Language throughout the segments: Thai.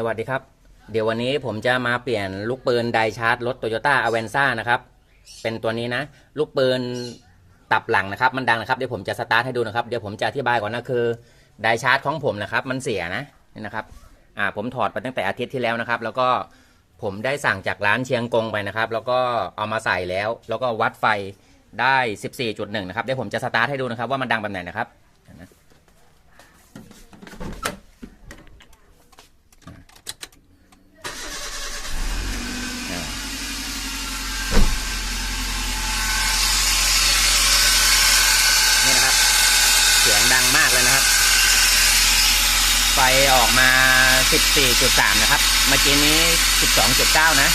สวัสดีครับ เดี๋ยววันนี้ผมจะมาเปลี่ยนลูกปืนไดชาร์จรถโตโยต้าอเวนซ่านะครับ เป็นตัวนี้นะ ลูกปืนตับหลังนะครับ มันดังนะครับ เดี๋ยวผมจะสตาร์ทให้ดูนะครับ เดี๋ยวผมจะอธิบายก่อนนะคือไดชาร์จของผมนะครับ มันเสียนะ นี่นะครับ อ่า ผมถอดไปตั้งแต่อาทิตย์ที่แล้วนะครับ แล้วก็ผมได้สั่งจากร้านเชียงกงไปนะครับ แล้วก็เอามาใส่แล้ว แล้วก็วัดไฟได้ 14.1 นะครับ เดี๋ยวผมจะสตาร์ทให้ดูนะครับว่ามันดังแบบไหนนะครับ นี่นะครับ เสียงดังมากเลยนะครับ ไฟออกมา 14.3 นะครับ เมื่อกี้นี้ 12.9 นะ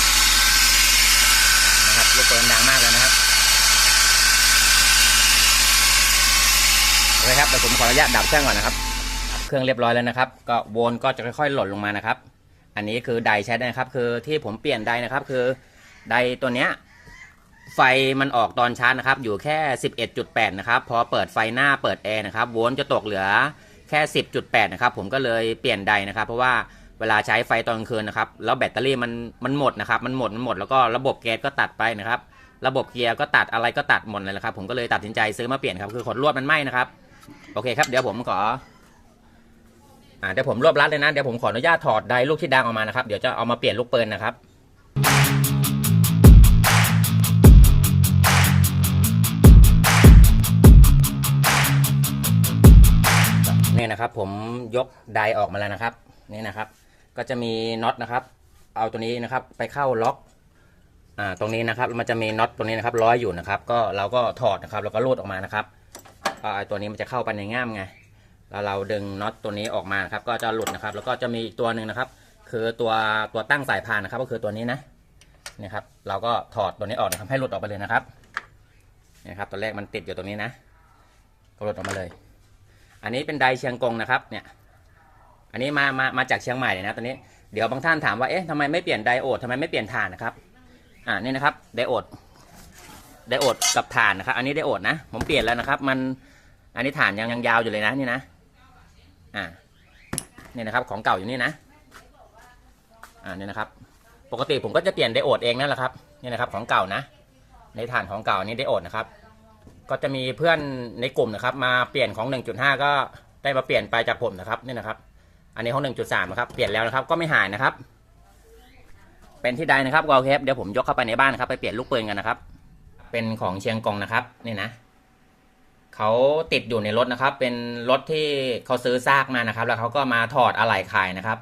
นะครับลูกปืนดังมากเลยนะครับโอเคครับเดี๋ยวผมขออนุญาตดับเครื่องก่อนนะครับ เครื่องเรียบร้อยแล้วนะครับ ก็วนก็จะค่อยๆ หล่นลงมานะครับ อันนี้คือไดใช้ได้นะครับ คือที่ผมเปลี่ยนไดนะครับ คือไดตัวเนี้ยไฟมันออกตอนชาร์จนะครับ อยู่แค่ 11.8 นะครับ พอเปิดไฟหน้าเปิดแอร์นะครับวลต์จะตกเหลือ ค่ 10.8 นะครับ ผมก็เลยเปลี่ยนไดนะครับ เพราะว่าเวลาใช้ไฟตอนกลางคืนนะครับ แล้วแบตเตอรี่มันมันหมดนะครับ มันหมดมันหมดแล้วก็ระบบแก๊สก็ตัดไปนะครับ ระบบเกียร์ก็ตัดอะไรก็ตัดหมดเลยนะครับ ผมก็เลยตัดสินใจซื้อมาเปลี่ยนครับ คือขดลวดมันไหม้นะครับ โอเคครับ เดี๋ยวผมขอ อ่า เดี๋ยวผมรวบรัดเลยนะ เดี๋ยวผมขออนุญาตถอดไดลูกที่ดังออกมานะครับ เดี๋ยวจะเอามาเปลี่ยนลูกปืนนะครับ นะครับ ผมยกไดออกมาแล้วนะครับนี่นะครับ ก็จะมีน็อตนะครับ เอาตัวนี้นะครับ ไปเข้าล็อกอ่าตรงนี้นะครับมันจะมีน็อตตรงนี้นะครับร้อยอยู่นะครับ ก็เราก็ถอดนะครับแล้วก็รูดออกมานะครับก็ไอ้ตัวนี้มันจะเข้าไปในง่ามไงแล้วเราดึงน็อตตัวนี้ออกมาครับ ก็จะหลุดนะครับ แล้วก็จะมีอีกตัวหนึ่งนะครับ คือตัวตัวตั้งสายพานนะครับ ก็คือตัวนี้นะนี่ครับ เราก็ถอดตัวนี้ออกนะครับให้หลุดออกไปเลยนะครับนี่ครับตัวแรกมันติดอยู่ตรงนี้นะก็หลุดออกมาเลย อันนี้เป็นไดเชียงกงนะครับเนี่ยอันนี้มามามาจากเชียงใหม่เลยนะตอนนี้เดี๋ยวบางท่านถามว่าเอ๊ะทำไมไม่เปลี่ยนไดโอดทำไมไม่เปลี่ยนถ่านนะครับอ่านี่นะครับไดโอดไดโอดกับถ่านนะครับ อันนี้ไดโอดนะผมเปลี่ยนแล้วนะครับ มันอันนี้ถ่านยังยังยาวอยู่เลยนะนี่นะอ่านี่นะครับของเก่าอยู่นี่นะอ่านี่นะครับ ปกติผมก็จะเปลี่ยนไดโอดเองนั่นแหละครับนี่นะครับของเก่านะ ในถ่านของเก่าอันนี้ไดโอดนะครับ ก็จะมีเพื่อนในกลุ่มนะครับ มาเปลี่ยนของ 1.5 ก็ได้มาเปลี่ยนไปจากผมนะครับนี่นะครับ อันนี้ของ 1.3 นะครับ เปลี่ยนแล้วนะครับ ก็ไม่หายนะครับ เป็นที่ใดนะครับก็โอเคครับเดี๋ยวผมยกเข้าไปในบ้านนะครับ ไปเปลี่ยนลูกปืนกันนะครับ เป็นของเชียงกงนะครับนี่นะเขาติดอยู่ในรถนะครับ เป็นรถที่เขาซื้อซากมานะครับ แล้วเขาก็มาถอดอะไหล่ขายนะครับ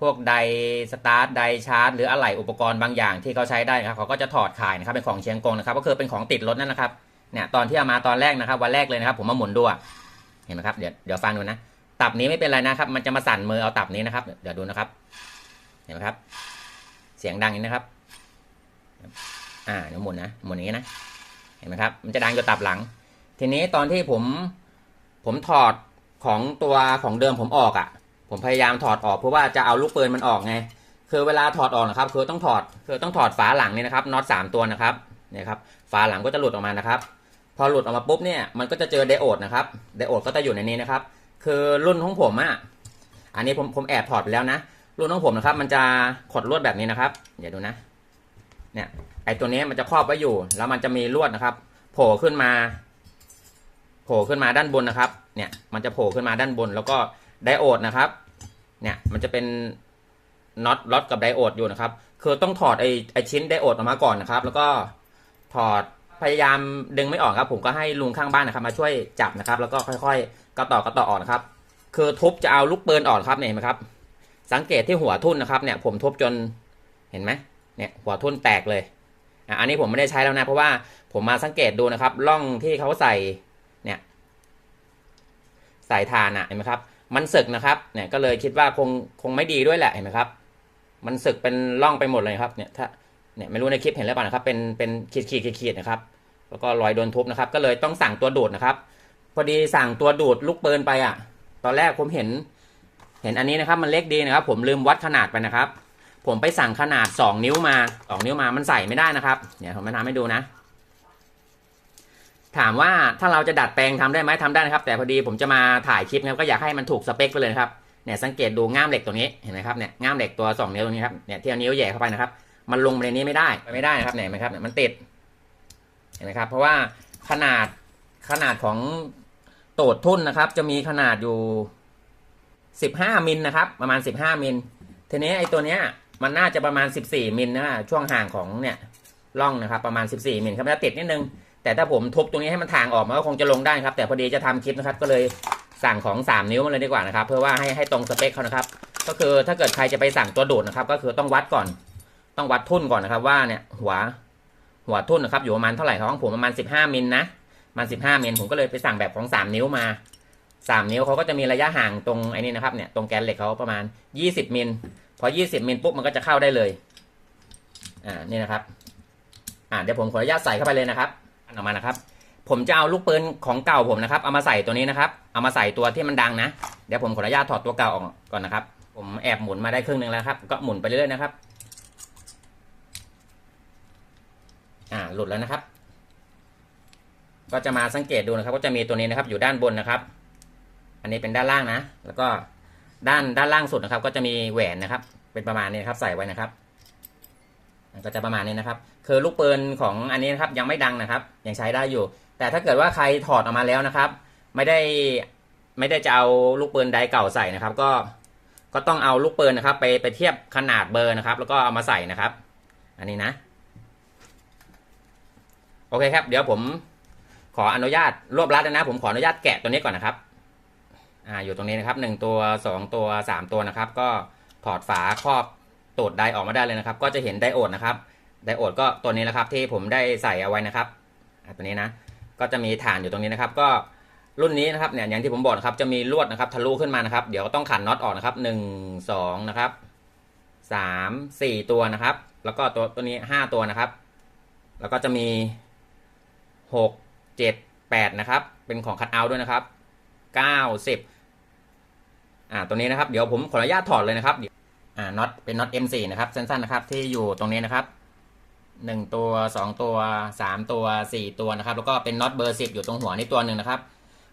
พวกไดสตาร์ทไดชาร์จหรืออะไหล่อุปกรณ์บางอย่างที่เขาใช้ได้นะครับเขาก็จะถอดขายนะครับ เป็นของเชียงกงนะครับ ก็คือเป็นของติดรถนั่นนะครับ เนี่ยตอนที่เอามาตอนแรกนะครับ วันแรกเลยนะครับ ผมมาหมุนดูเห็นไหมครับเดี๋ยวเดี๋ยวฟังดูนะตับนี้ไม่เป็นไรนะครับ มันจะมาสั่นมือเอาตับนี้นะครับ เดี๋ยวดูนะครับ เห็นไหมครับ เสียงดังอย่างนี้นะครับ อ่าเดี๋ยวหมุนนะหมุนอย่างนี้นะเห็นไหมครับ มันจะดังอยู่ตับหลัง ทีนี้ตอนที่ผมผมถอดของตัวของเดิมผมออกอะ่ะ ผมพยายามถอดออกเพราะว่าจะเอาลูกปืนมันออกไง คือเวลาถอดออกนะครับ คือต้องถอดคือต้องถอดฝาหลังนี่นะครับน็อตสามตัวนะครับเนี่ยครับ ฝาหลังก็จะหลุดออกมานะครับ พอหลุดออกมาปุ๊บเนี่ยมันก็จะเจอไดโอดนะครับไดโอดก็จะอยู่ในนี้นะครับ คือรุ่นของผมอะ่ะอันนี้ผมผมแอบถอดไปแล้วนะ รุ่นของผมนะครับ มันจะขดลวดแบบนี้นะครับเดี๋ยวดูนะ เนี่ยไอตัวนี้มันจะครอบไว้อยู่ แล้วมันจะมีลวดนะครับโผล่ขึ้นมา โผล่ขึ้นมาด้านบนนะครับ เนี่ย มันจะโผล่ขึ้นมาด้านบน แล้วก็ไดโอดนะครับ เนี่ยมันจะเป็นน็อตล็อตกับไดโอดอยู่นะครับ คือต้องถอดไอไอชิ้นไดโอดออกมาก่อนนะครับ แล้วก็ถอด พยายามดึงไม่ออกครับ ผมก็ให้ลุงข้างบ้านนะครับมาช่วยจับนะครับ แล้วก็ค่อยๆกระต่อกระต่อออกนะครับ คือทุบจะเอาลูกปืนออกครับเนี่ยเห็นไหมครับ สังเกตที่หัวทุ่นนะครับเนี่ย ผมทุบจนเห็นไหมเนี่ยหัวทุ่นแตกเลยอะอันนี้ผมไม่ได้ใช้แล้วนะ เพราะว่าผมมาสังเกตดูนะครับร่องที่เขาใส่เนี่ยใส่ทานอะเห็นไหมครับ มันสึกนะครับเนี่ยก็เลยคิดว่าคงคงไม่ดีด้วยแหละเห็นไหมครับ มันสึกเป็นร่องไปหมดเลยครับเนี่ยถ้าเนี่ยไม่รู้ในคลิปเห็นหรือเปล่านะครับเป็นเป็นขีดขีดขีดขีดนะครับ แล้วก็รอยโดนทุบนะครับ ก็เลยต้องสั่งตัวดูดนะครับ พอดีสั่งตัวดูดลูกปืนไปอะ ตอนแรกผมเห็น เห็นอันนี้นะครับ มันเล็กดีนะครับ ผมลืมวัดขนาดไปนะครับ ผมไปสั่งขนาด 2 นิ้วมา2นิ้วมามันใส่ไม่ได้นะครับเนี่ยผมมาทำให้ดูนะ ถามว่าถ้าเราจะดัดแปลงทำได้ไหมทำได้นะครับ แต่พอดีผมจะมาถ่ายคลิปนะครับก็อยากให้มันถูกสเปคไปเลยครับเนี่ยสังเกตดูง่ามเหล็กตัวนี้เห็นไหมครับเนี่ยง่ามเหล็กตัวสองนิ้วตรงนี้ครับเนี่ยที่เอานิ้วแหย่เข้าไปนะครับ มันลงไปในนี้ไม่ได้ไม่ได้นะครับเห็นไหมครับเนี่ยมันติด นไหมครับ เพราะว่าขนาดขนาดของโตดทุ่นนะครับ จะมีขนาดอยู่สิบห้ามิลนะครับ ประมาณสิบห้ามิลทีนี้ไอ้ตัวเนี้ยมันน่าจะประมาณสิบสี่มิลนะช่วงห่างของเนี่ยร่องนะครับ ประมาณสิบสี่มิลครับมันจะติดนิดนึง แต่ถ้าผมทุบตรงนี้ให้มันทางออกมันก็คงจะลงได้ครับ แต่พอดีจะทำคลิปนะครับ ก็เลยสั่งของสามนิ้วมาเลยดีกว่านะครับ เพื่อว่าให้ให้ตรงสเปคเขานะครับ ก็คือถ้าเกิดใครจะไปสั่งตัวโดดนะครับ ก็คือต้องวัดก่อน ต้องวัดทุ่นก่อนนะครับ ว่าเนี่ยหัว หัวทุ่นนะครับอยู่ประมาณเท่าไหร่ครับของผมประมาณสิบห้ามิลนะมาณสิบห้ามิลผมก็เลยไปสั่งแบบของสามนิ้วมาสามนิ้วเขาก็จะมีระยะห่างตรงไอ้นี่นะครับเนี่ยตรงแกนเหล็กเขาประมาณยี่สิบมิลพอยี่สิบมิลปุ๊บมันก็จะเข้าได้เลยอ่านี่นะครับอ่าเดี๋ยวผมขออนุญาตใส่เข้าไปเลยนะครับอันออกมานะครับ ผมจะเอาลูกปืนของเก่าผมนะครับ เอามาใส่ตัวนี้นะครับ เอามาใส่ตัวที่มันดังนะ เดี๋ยวผมขออนุญาตถอดตัวเก่าออกก่อนนะครับ ผมแอบหมุนมาได้ครึ่งหนึ่งแล้วครับก็หมุนไปเรื่อยๆนะครับ อ่าหลุดแล้วนะครับ ก็จะมาสังเกตดูนะครับ ก็จะมีตัวนี้นะครับอยู่ด้านบนนะครับ อันนี้เป็นด้านล่างนะ แล้วก็ด้านด้านล่างสุดนะครับ ก็จะมีแหวนนะครับ เป็นประมาณนี้นครับใส่ไว้นะครับก็จะประมาณนี้นะครับ คือลูกปืนของอันนี้นะครับยังไม่ดังนะครับ ยังใช้ได้อยู่ แต่ถ้าเกิดว่าใครถอดออกมาแล้วนะครับ ไม่ได้ไม่ได้จะเอาลูกปืนไดเก่าใส่นะครับ ก็ก็ต้องเอาลูกปืนนะครับ ไปไปเทียบขนาดเบอร์นะครับ แล้วก็เอามาใส่นะครับ อันนี้นะ อเคครับ เดี๋ยวผมขออนุญาตรวบรัดนะ ผมขออนุญาตแกะตัวนี้ก่อนนะครับ อ่า อยู่ตรงนี้นะครับหนึ่งตัวสองตัวสามตัวนะครับ ก็ถอดฝาครอบตูดไดออกมาได้เลยนะครับ ก็จะเห็นไดโอดนะครับ ไดโอดก็ตัวนี้แหละครับ ที่ผมได้ใส่เอาไว้นะครับตัวนี้นะ ก็จะมีฐานอยู่ตรงนี้นะครับ ก็รุ่นนี้นะครับเนี่ยอย่างที่ผมบอกนะครับจะมีลวดนะครับทะลุขึ้นมานะครับ เดี๋ยวต้องขันน็อตออกนะครับหนึ่งสองนะครับสามสี่ตัวนะครับ แล้วก็ตัวตัวนี้ห้าตัวนะครับ แล้วก็จะมี หกเจ็ดแปดนะครับ เป็นของคัดเอาท์ด้วยนะครับเก้าสิบอ่าตัวนี้นะครับ เดี๋ยวผมขออนุญาตถอดเลยนะครับอ่าน็อตเป็นน็อต M4 นะครับสั้นๆนะครับ ที่อยู่ตรงนี้นะครับหนึ่งตัวสองตัวสามตัวสี่ตัวนะครับ แล้วก็เป็นน็อตเบอร์สิบอยู่ตรงหัวนี่ตัวหนึ่งนะครับ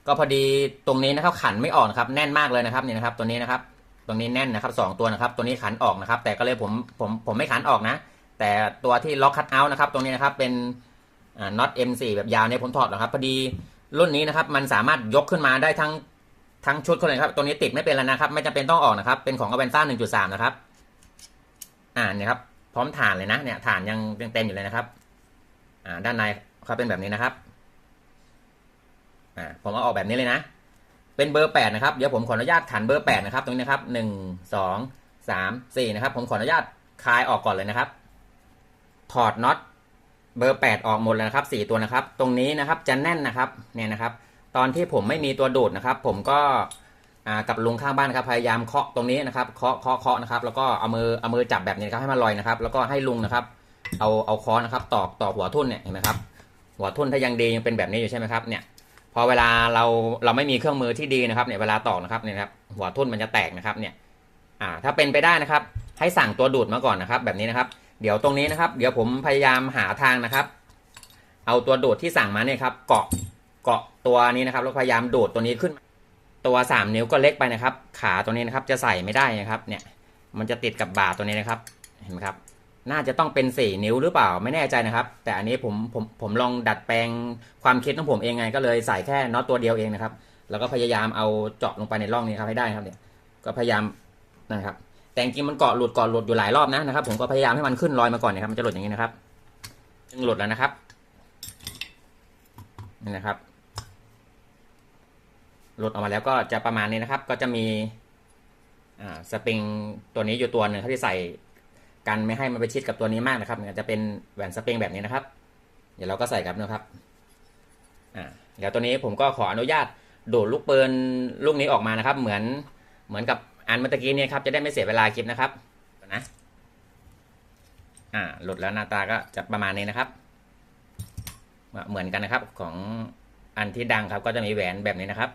ก็พอดีตรงนี้นะครับ ขันไม่ออกนะครับ แน่นมากเลยนะครับนี่นะครับ ตัวนี้นะครับ ตรงนี้แน่นนะครับสองตัวนะครับ ตัวนี้ขันออกนะครับ แต่ก็เลยผมผมผมไม่ขันออกนะ แต่ตัวที่ล็อกคัตเอาท์นะครับ ตรงนี้นะครับเป็น น็อต M4 แบบยาวเนี่ยผมถอดนะครับพอดีรุ่นนี้นะครับมันสามารถยกขึ้นมาได้ทั้งทั้งชุดเลยครับตัวนี้ติดไม่เป็นแล้วนะครับ ไม่จำเป็นต้องออกนะครับ เป็นของอเวนซ่า1.3 นะครับ อ่าเนี่ยครับ พร้อมฐานเลยนะเนี่ยฐานยังยังเต็มอยู่เลยนะครับ อ่า ด้านในเขาเป็นแบบนี้นะครับ อ่าผมเอาออกแบบนี้เลยนะ เป็นเบอร์แปดนะครับเดี๋ยวผมขออนุญาตขันเบอร์แปดนะครับ ตรงนี้นะครับหนึ่งสองสามสี่นะครับ ผมขออนุญาตคลายออกก่อนเลยนะครับ ถอดน็อต เบอร์แปดออกหมดเลยนะครับสี่ตัวนะครับ ตรงนี้นะครับจะแน่นนะครับเนี่ยนะครับ ตอนที่ผมไม่มีตัวดูดนะครับ ผมก็กับลุงข้างบ้านนะครับพยายามเคาะตรงนี้นะครับเคาะเคาะเคาะนะครับ แล้วก็เอามือเอามือจับแบบนี้นะครับให้มันลอยนะครับ แล้วก็ให้ลุงนะครับ เอาเอาค้อนนะครับตอกตอกหัวทุ่นเนี่ยเห็นไหมครับหัวทุ่นถ้ายังดียังเป็นแบบนี้อยู่ใช่ไหมครับเนี่ยพอเวลาเราเราไม่มีเครื่องมือที่ดีนะครับเนี่ยเวลาตอกนะครับเนี่ยครับหัวทุ่นมันจะแตกนะครับเนี่ยอ่าถ้าเป็นไปได้นะครับ ให้สั่งตัวดูดมาก่อนนะครับ แบบนี้นะครับ เดี๋ยวตรงนี้นะครับ เดี๋ยวผมพยายามหาทางนะครับ เอาตัวโดดที่สั่งมาเนี่ยครับ เกาะเกาะตัวนี้นะครับแล้วพยายามโดดตัวนี้ขึ้น ตัวสามนิ้วก็เล็กไปนะครับ ขาตัวนี้นะครับจะใส่ไม่ได้นะครับเนี่ย มันจะติดกับบ่าตัวนี้นะครับเห็นไหมครับ น่าจะต้องเป็นสี่นิ้วหรือเปล่าไม่แน่ใจนะครับ แต่อันนี้ผมผมผมลองดัดแปลงความคิดของผมเองไง ก็เลยใส่แค่น็อตตัวเดียวเองนะครับ แล้วก็พยายามเอาเจาะลงไปในร่องนี้ครับให้ได้ครับเนี่ยก็พยายามนะครับ แต่จริงมันเกาะหลุดเกาะหลุดอยู่หลายรอบนะนะครับ ผมก็พยายามให้มันขึ้นลอยมาก่อนนะครับ มันจะหลุดอย่างนี้นะครับซึ่งหลุดแล้วนะครับนี่นะครับ หลุดออกมาแล้วก็จะประมาณนี้นะครับ ก็จะมีอ่าสปริงตัวนี้อยู่ตัวหนึ่งที่ใส่กันไม่ให้มันไปชิดกับตัวนี้มากนะครับเนี่ยจะเป็นแหวนสปริงแบบนี้นะครับ เดี๋ยวเราก็ใส่กับนะครับอ่าเดี๋ยวตัวนี้ผมก็ขออนุญาตโดดลูกปืนลูกนี้ออกมานะครับ เหมือนเหมือนกับ อันเมื่อกี้เนี่ยครับจะได้ไม่เสียเวลาคลิปนะครับนะอ่าหลุดแล้วหน้าตาก็จะประมาณนี้นะครับ เหมือนกันนะครับของอันที่ดังครับ ก็จะมีแหวนแบบนี้นะครับ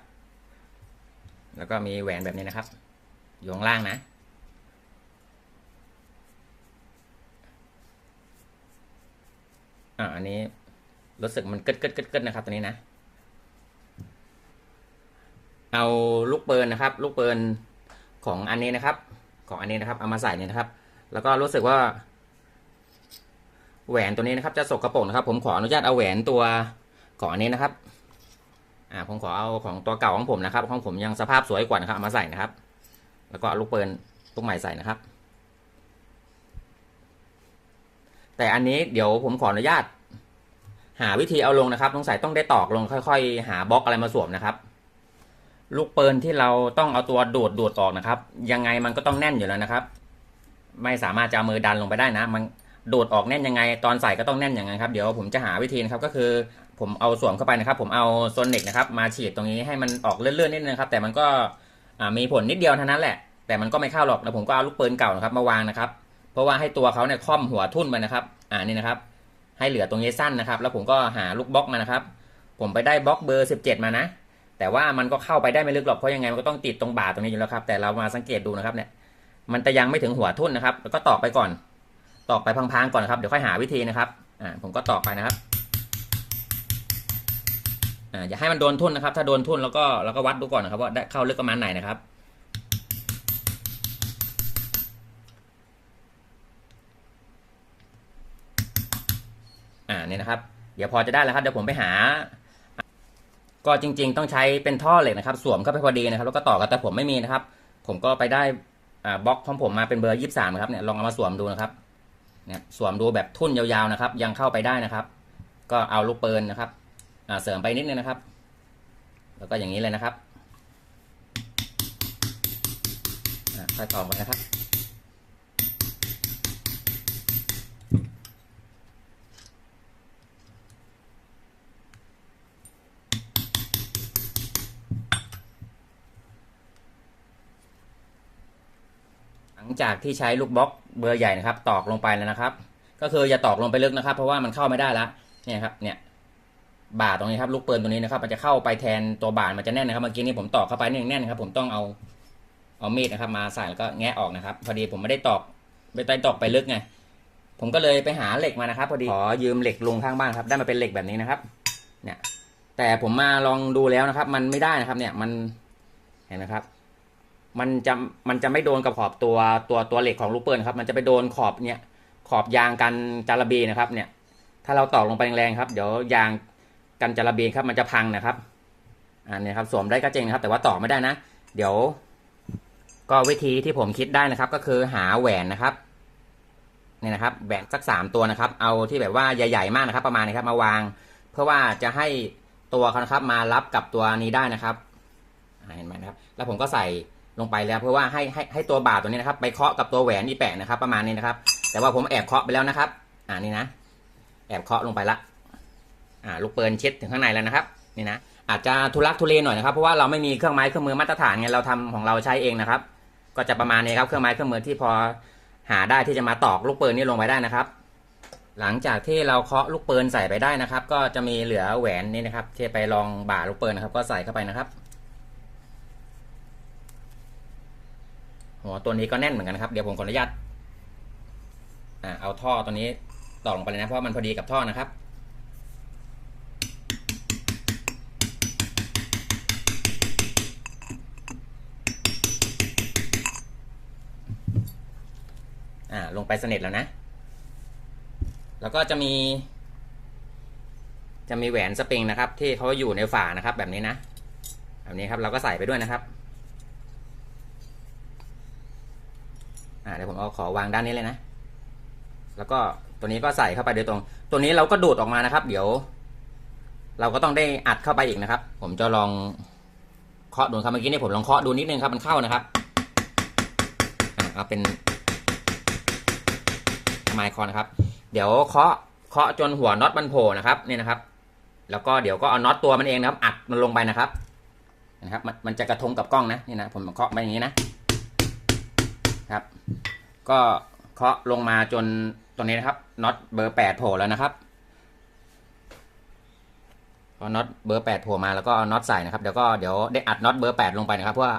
แล้วก็มีแหวนแบบนี้นะครับ อยู่ข้างล่างนะอ่าอันนี้รู้สึกมันกึดกึดกึดกึดนะครับตัวนี้นะ เอาลูกเปืนนะครับ ลูกเปืน ของอันนี้นะครับ ของอันนี้นะครับเอามาใส่เนี่ยนะครับ แล้วก็รู้สึกว่า แหวนตัวนี้นะครับ จะสกรปรกนะครับ ผมขออนุญาตเอาแหวนตัวของอันนี้นะครับ อ่าผมขอเอาของตัวเก่าของผมนะครับ ของผมยังสภาพสวยกว่านะครับเอามาใส่นะครับ แล้วก็ลูกเปืนลูกใหม่ใส่นะครับ แต่อันนี้เดี๋ยวผมขออนุญาต หาวิธีเอาลงนะครับสงสัยต้องได้ตอกลงค่อย ๆ หาบล็อกอะไรมาสวมนะครับ ลูกปืนที่เราต้องเอาตัวดูดดูดออกนะครับ ยังไงมันก็ต้องแน่นอยู่แล้วนะครับ ไม่สามารถจะเอามือดันลงไปได้นะ มันดูดออกแน่นยังไง ตอนใส่ก็ต้องแน่นอย่างไงครับเดี๋ยวผมจะหาวิธีนะครับก็คือ ผมเอาสวมเข้าไปนะครับ ผมเอาโซนิกนะครับ มาฉีดตรงนี้ให้มันออกเลื่อนๆนิดนึงนะครับ แต่มันก็มีผลนิดเดียวเท่านั้นแหละ แต่มันก็ไม่เข้าหรอกแล้วผมก็เอาลูกปืนเก่านะครับมาวางนะครับ เพราะว่าให้ตัวเขาเนี่ยค่อมหัวทุ่นไปนะครับ อ่านี่นะครับ ให้เหลือตรงนี้สั้นนะครับ แล้วผมก็หาลูกบล็อกมานะครับ ผมไปได้บล็อกเบอร์ 17 มานะ แต่ว่ามันก็เข้าไปได้ไม่ลึกหรอกเพราะยังไงมันก็ต้องติดตรงบ่าตรงนี้อยู่แล้วครับ แต่เรามาสังเกตดูนะครับเนี่ย มันจะยังไม่ถึงหัวทุ่นนะครับ แล้วก็ตอกไปก่อน ตอกไปพังๆก่อนนะครับ เดี๋ยวค่อยหาวิธีนะครับ อ่า ผมก็ตอกไปนะครับ อ่า อย่าให้มันโดนทุ่นนะครับ ถ้าโดนทุ่นแล้วก็เราก็วัดดูก่อนนะครับ ว่าได้เข้าลึกประมาณไหนนะครับ อ่า นี่นะครับ เดี๋ยวพอจะได้แล้วครับ เดี๋ยวผมไปหา ก็จริง ๆ ต้องใช้เป็นท่อเหล็กนะครับ สวมเข้าไปพอดีนะครับ แล้วก็ต่อกันแต่ผมไม่มีนะครับ ผมก็ไปได้บล็อกของผมมาเป็นเบอร์ยี่สามครับเนี่ยลองเอามาสวมดูนะครับเนี่ยสวมดูแบบทุ่นยาวๆนะครับ ยังเข้าไปได้นะครับ ก็เอาลูกปืนนะครับเสริมไปนิดนึงนะครับ แล้วก็อย่างนี้เลยนะครับค่อยต่อไปนะครับ จากที่ใช้ลูกบล็อกเบอร์ใหญ่นะครับ ตอกลงไปแล้วนะครับ ก็คืออย่าตอกลงไปลึกนะครับ เพราะว่ามันเข้าไม่ได้ละเนี่ยครับเนี่ยบ่าตรงนี้ครับลูกปืนตัวนี้นะครับ มันจะเข้าไปแทนตัวบ่ามันจะแน่นนะครับเมื่อกี้นี้ผมตอกเข้าไปนี่ยังแน่นนะครับ ผมต้องเอาเอามีดนะครับ มาใส่แล้วก็แงะออกนะครับ พอดีผมไม่ได้ตอกไม่ได้ตอกไปลึกไงผมก็เลยไปหาเหล็กมานะครับ พอดีขอยืมเหล็กลุงข้างบ้านครับ ได้มาเป็นเหล็กแบบนี้นะครับ เนี่ย แต่ผมมาลองดูแล้วนะครับ มันไม่ได้นะครับ เนี่ยมันเห็นไหมครับ มันจะมันจะไม่โดนกับขอบตัวตัวตัวเหล็กของลูกปืนครับ มันจะไปโดนขอบเนี่ยขอบยางกันจาระบีนะครับ เนี่ย ถ้าเราตอกลงไปแรงๆครับ เดี๋ยวยางกันจาระบีครับ มันจะพังนะครับอ่าเนี่ยครับสวมได้ก็เจริงนะครับ แต่ว่าตอกไม่ได้นะ เดี๋ยว ก็วิธีที่ผมคิดได้นะครับ ก็คือหาแหวนนะครับเนี่ยนะครับแหวนสักสามตัวนะครับ เอาที่แบบว่าใหญ่ๆมากนะครับ ประมาณนี้ครับมาวาง เพื่อว่าจะให้ตัวเขานะครับ มารับกับตัวนี้ได้นะครับเห็นไหมครับ แล้วผมก็ใส่ ลงไปแล้วเพื่อว่าให้ให้ให้ตัวบาทตัวนี้นะครับ ไปเคาะกับตัวแหวนอีแปะนะครับ ประมาณนี้นะครับ แต่ว่าผมแอบเคาะไปแล้วนะครับ อ่านี่นะ แอบเคาะลงไปละอ่าลูกเปืนชิดถึงข้างในแล้วนะครับ นี่นะอาจจะทุลักทุเลหน่อยนะครับเพราะว่าเราไม่มีเครื่องไม้เครื่องมือมาตรฐานไงเราทำของเราใช้เองนะครับ ก็จะประมาณนี้ครับเครื่องไม้เครื่องมือที่พอหาได้ที่จะมาตอกลูกเปืนนี่ลงไปได้นะครับ หลังจากที่เราเคาะลูกเปืนใส่ไปได้นะครับ ก็จะมีเหลือแหวนนี่นะครับที่ไปรองบ่าลูกเปืนนะครับ ก็ใส่เข้าไปนะครับ หัวตัวนี้ก็แน่นเหมือนกันครับ เดี๋ยวผมขออนุญาตอ่าเอาท่อตัวนี้ต่อลงไปเลยนะ เพราะมันพอดีกับท่อนะครับ อ่า ลงไปสนิทแล้วนะ แล้วก็จะมี จะมีแหวนสปริงนะครับ ที่เขาอยู่ในฝานะครับ แบบนี้นะ แบบนี้ครับ เราก็ใส่ไปด้วยนะครับ อ่าเดี๋ยวผมเอาขอวางด้านนี้เลยนะ แล้วก็ตัวนี้ก็ใส่เข้าไปโดยตรง ตัวนี้เราก็ดูดออกมานะครับ เดี๋ยว เราก็ต้องได้อัดเข้าไปอีกนะครับ ผมจะลองเคาะดูครับเมื่อกี้นี่ผมลองเคาะดูนิดนึงครับมันเข้านะครับอ่าเอาเป็นไมค์คอนะครับ เดี๋ยวเคาะเคาะจนหัวน็อตมันโผล่นะครับนี่นะครับ แล้วก็เดี๋ยวก็เอาน็อตตัวมันเองนะครับ อัดมันลงไปนะครับนะครับ มันมันจะกระทงกับกล้องนะนี่นะผมเคาะไปอย่างนี้นะ ก็เคาะลงมาจนตัวนี้นะครับน็อตเบอร์แปดโผล่แล้วนะครับพอน็อตเบอร์แปดโผล่มาแล้วก็น็อตใส่นะครับเดี๋ยวก็เดี๋ยวได้อัดน็อตเบอร์แปดลงไปนะครับเพื่อ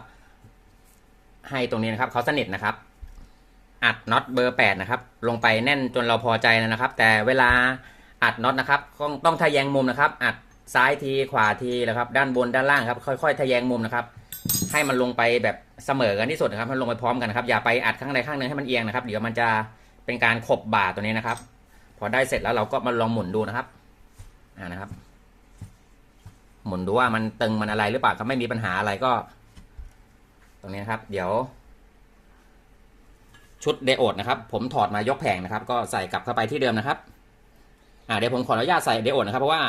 ให้ตรงนี้นะครับเขาสนิทนะครับ อัดน็อตเบอร์แปดนะครับ ลงไปแน่นจนเราพอใจแล้วนะครับ แต่เวลาอัดน็อตนะครับต้องต้องทะแยงมุมนะครับ อัดซ้ายทีขวาทีแล้วครับ ด้านบนด้านล่างครับ ค่อย ๆ ทะแยงมุมนะครับ ให้มันลงไปแบบเสมอกันที่สุดนะครับให้มันลงไปพร้อมกันนะครับ อย่าไปอัดข้างใดข้างหนึ่งให้มันเอียงนะครับ เดี๋ยวมันจะเป็นการขบบ่าตัวนี้นะครับ พอได้เสร็จแล้วเราก็มาลองหมุนดูนะครับอ่านะครับ หมุนดูว่ามันตึงมันอะไรหรือเปล่าก็ไม่มีปัญหาอะไรก็ ตรงนี้นะครับ เดี๋ยว ชุดเดโอดนะครับ ผมถอดมายกแผงนะครับ ก็ใส่กลับเข้าไปที่เดิมนะครับอ่าเดี๋ยวผมขออนุญาตใส่เดโอดนะครับเพราะว่า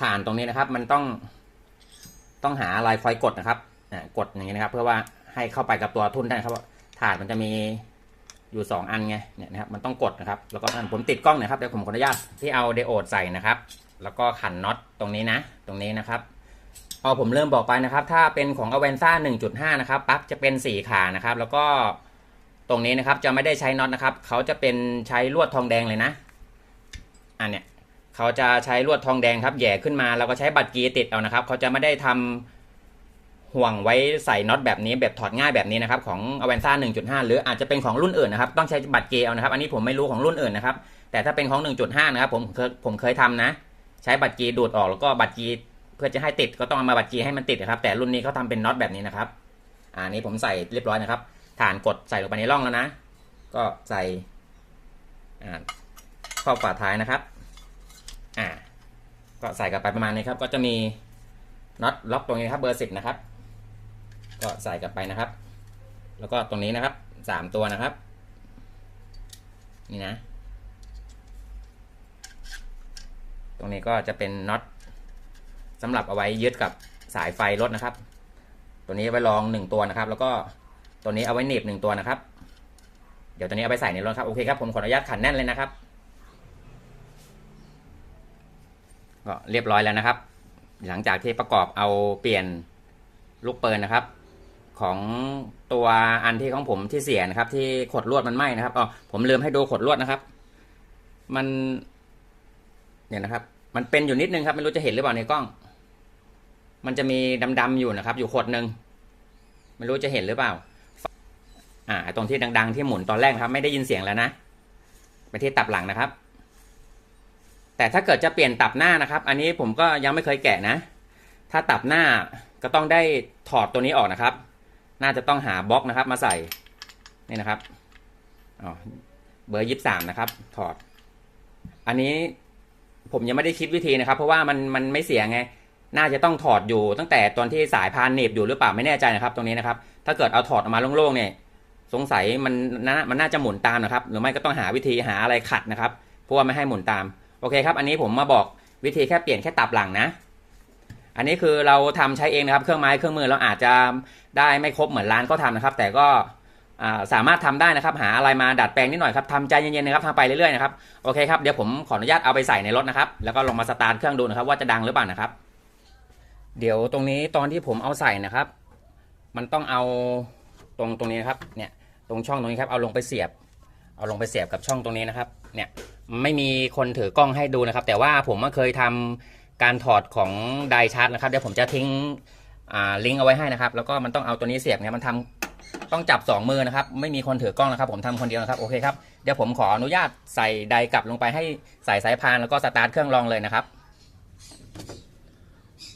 ฐานตรงนี้นะครับ มันต้องต้องหาอะไรคอยกดนะครับ กดอย่างนี้นะครับ เพื่อว่าให้เข้าไปกับตัวทุ่นได้ครับว่าฐานมันจะมีอยู่สองอันไงเนี่ยนะครับมันต้องกดนะครับ แล้วก็อันผมติดกล้องนะครับเดี๋ยวผมขออนุญาตที่เอาเดโอดใส่นะครับ แล้วก็ขันน็อตตรงนี้นะ ตรงนี้นะครับเอาผมเริ่มบอกไปนะครับ ถ้าเป็นของ a v a n z a 1.5 นะครับปลั๊กจะเป็น 4 ขานะครับ แล้วก็ตรงนี้นะครับจะไม่ได้ใช้น็อตนะครับ เขาจะเป็นใช้ลวดทองแดงเลยนะ อันเนี้ยเขาจะใช้ลวดทองแดงครับแย่ขึ้นมา แล้วก็ใช้บัตรกีติดเอานะครับ เขาจะไม่ได้ทำ ห่วงไว้ใส่น็อตแบบนี้แบบถอดง่ายแบบนี้นะครับของ a v a n z a 1.5 หรืออาจจะเป็นของรุ่นอื่นนะครับต้องใช้บัตรเกเอานะครับ อันนี้ผมไม่รู้ของรุ่นอื่นนะครับแต่ถ้าเป็นของ 1.5 นะครับผมเคยผมเคยทำนะ ใช้บัตรเกีดูดออกแล้วก็บัตรเกีเพื่อจะให้ติดก็ต้องเอามาบัตรเกีให้มันติดนะครับ แต่รุ่นนี้เขาทำเป็นน็อตแบบนี้นะครับอ่านี้ผมใส่เรียบร้อยนะครับ ฐานกดใส่ลงไปในร่องแล้วนะ ก็ใส่อ่าข้อฝาท้ายนะครับอ่าก็ใส่กลับไปประมาณนี้ครับ ก็จะมีน็อตล็อกตรงนี้ครับเบอร์สิบนะครับ ก็ใส่กลับไปนะครับ แล้วก็ตรงนี้นะครับสามตัวนะครับ นี่นะ ตรงนี้ก็จะเป็นน็อตสำหรับเอาไว้ยึดกับสายไฟรถนะครับ ตัวนี้ไว้รองหนึ่งตัวนะครับ แล้วก็ตัวนี้เอาไว้หนีบหนึ่งตัวนะครับ เดี๋ยวตัวนี้เอาไปใส่ในรถครับโอเคครับผมขออนุญาตขันแน่นเลยนะครับก็เรียบร้อยแล้วนะครับ หลังจากที่ประกอบเอาเปลี่ยนลูกเปืนนะครับ ของตัวอันที่ของผมที่เสียนะครับ ที่ขดลวดมันไหม้นะครับอ๋อผมลืมให้ดูขดลวดนะครับ มัน เนี่ยนะครับ มันเป็นอยู่นิดนึงครับ ไม่รู้จะเห็นหรือเปล่าในกล้อง มันจะมีดำๆอยู่นะครับ อยู่ขดหนึ่งไม่รู้จะเห็นหรือเปล่า อ่า ตรงที่ดัง ๆ ที่หมุนตอนแรกครับ ไม่ได้ยินเสียงแล้วนะไปที่ตับหลังนะครับ แต่ถ้าเกิดจะเปลี่ยนตับหน้านะครับ อันนี้ผมก็ยังไม่เคยแกะนะ ถ้าตับหน้าก็ต้องได้ถอดตัวนี้ออกนะครับ น่าจะต้องหาบล็อกนะครับ มาใส่นี่นะครับอ๋อเบอร์ยี่สามนะครับ ถอด อันนี้ผมยังไม่ได้คิดวิธีนะครับ เพราะว่ามันมันไม่เสียไง น่าจะต้องถอดอยู่ตั้งแต่ตอนที่สายพานหนีบอยู่หรือเปล่าไม่แน่ใจนะครับ ตรงนี้นะครับ ถ้าเกิดเอาถอดออกมาโล่งๆเนี่ย สงสัยมันน่ามันน่าจะหมุนตามนะครับ หรือไม่ก็ต้องหาวิธีหาอะไรขัดนะครับ เพื่อว่าไม่ให้หมุนตาม โอเคครับ อันนี้ผมมาบอกวิธีแค่เปลี่ยนแค่ตับหลังนะ อันนี้คือเราทำใช้เองนะครับ เครื่องไม้เครื่องมือเราอาจจะได้ไม่ครบเหมือนร้านเขาทำนะครับ แต่ก็สามารถทำได้นะครับ หาอะไรมาดัดแปลงนิดหน่อยครับทำใจเย็นๆนะครับทำไปเรื่อยๆนะครับโอเคครับเดี๋ยวผมขออนุญาตเอาไปใส่ในรถนะครับ แล้วก็ลองมาสตาร์ทเครื่องดูนะครับ ว่าจะดังหรือเปล่านะครับ เดี๋ยวตรงนี้ตอนที่ผมเอาใส่นะครับ มันต้องเอาตรงตรงนี้นะครับเนี่ยตรงช่องตรงนี้ครับเอาลงไปเสียบ เอาลงไปเสียบกับช่องตรงนี้นะครับ เนี่ยไม่มีคนถือกล้องให้ดูนะครับ แต่ว่าผมก็เคยทำ การถอดของไดชาร์จนะครับเดี๋ยวผมจะทิ้งลิงก์เอาไว้ให้นะครับ แล้วก็มันต้องเอาตัวนี้เสียบเนี่ยมันทำต้องจับสองมือนะครับ ไม่มีคนถือกล้องนะครับ ผมทำคนเดียวนะครับโอเคครับเดี๋ยวผมขออนุญาตใส่ไดกลับลงไปให้ใส่สายพานแล้วก็สตาร์ทเครื่องลองเลยนะครับ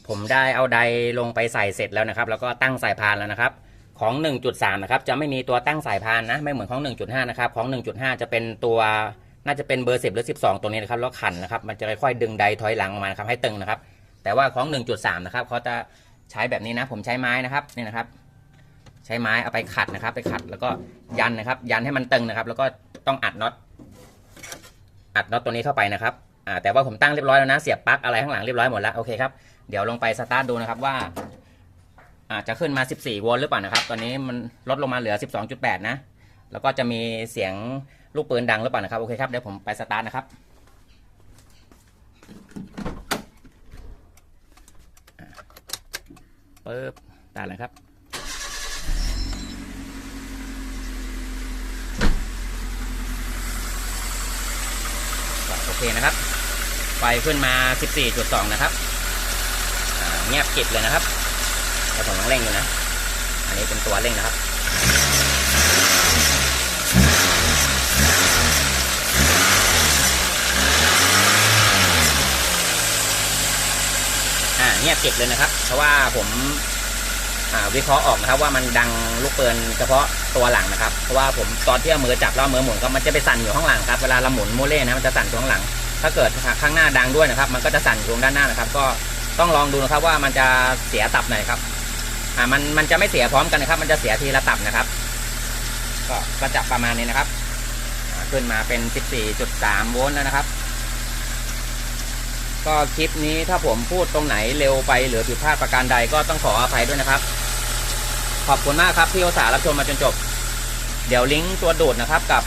ผมได้เอาไดลงไปใส่เสร็จแล้วนะครับ แล้วก็ตั้งสายพานแล้วนะครับ ของ 1.3 นะครับ จะไม่มีตัวตั้งสายพานนะ ไม่เหมือนของ 1.5 นะครับ ของ 1.5 จะเป็นตัว น่าจะเป็นเบอร์10หรือ12ตัวนี้นะครับแล้วขันนะครับมันจะค่อยๆดึงไดถอยหลังออกมานะครับให้ตึงนะครับ แต่ว่าของ1.3นะครับเขาจะใช้แบบนี้นะ ผมใช้ไม้นะครับนี่นะครับ ใช้ไม้เอาไปขัดนะครับ ไปขัดแล้วก็ยันนะครับ ยันให้มันตึงนะครับ แล้วก็ต้องอัดน็อตอัดน็อตตัวนี้เข้าไปนะครับอ่าแต่ว่าผมตั้งเรียบร้อยแล้วนะ เสียบปลั๊กอะไรข้างหลังเรียบร้อยหมดแล้วโอเคครับเดี๋ยวลงไปสตาร์ทดูนะครับว่าอาจจะขึ้นมา 14 โวลต์หรือเปล่านะครับ ตอนนี้มันลดลงมาเหลือ 12.8 นะ แล้วก็จะมีเสียงลูกปืนดังหรือเปล่านะครับ โอเคครับ เดี๋ยวผมไปสตาร์ทนะครับปึ๊บได้แล้วครับ โอเคนะครับ ไฟขึ้นมา 14.2 นะครับ เงียบกิบเลยนะครับ แล้วผมต้องเร่งอยู่นะ อันนี้เป็นตัวเร่งนะครับ เงียบเก็บเลยนะครับ เพราะว่าผมาวิเคราะห์ออกนะครับว่ามันดังลูกปืนเฉพาะตัวหลังนะครับเพราะว่าผมตอนที่เอามือจับแล้วมือหมุนก็มันจะไปสั่นอยู่ข้างหลังครับเวลาเราหมุนโมเล่นะมันจะสั่นอยู่ข้างหลัง ถ้าเกิดข้างหน้าดังด้วยนะครับ มันก็จะสั่นตรงด้านหน้านะครับ ก็ต้องลองดูนะครับว่ามันจะเสียตับไหนครับอ่ามันมันจะไม่เสียพร้อมกันนะครับ มันจะเสียทีละตับนะครับ ก็ก็จะประมาณนี้นะครับ ขึ้นมาเป็น 14.3 โวลต์แล้วนะครับ ก็คลิปนี้ถ้าผมพูดตรงไหนเร็วไปหรือผิดพลาดประการใดก็ต้องขออภัยด้วยนะครับ ขอบคุณมากครับที่อุตส่าห์รับชมมาจนจบ เดี๋ยวลิงก์ตัวดูดนะครับกับ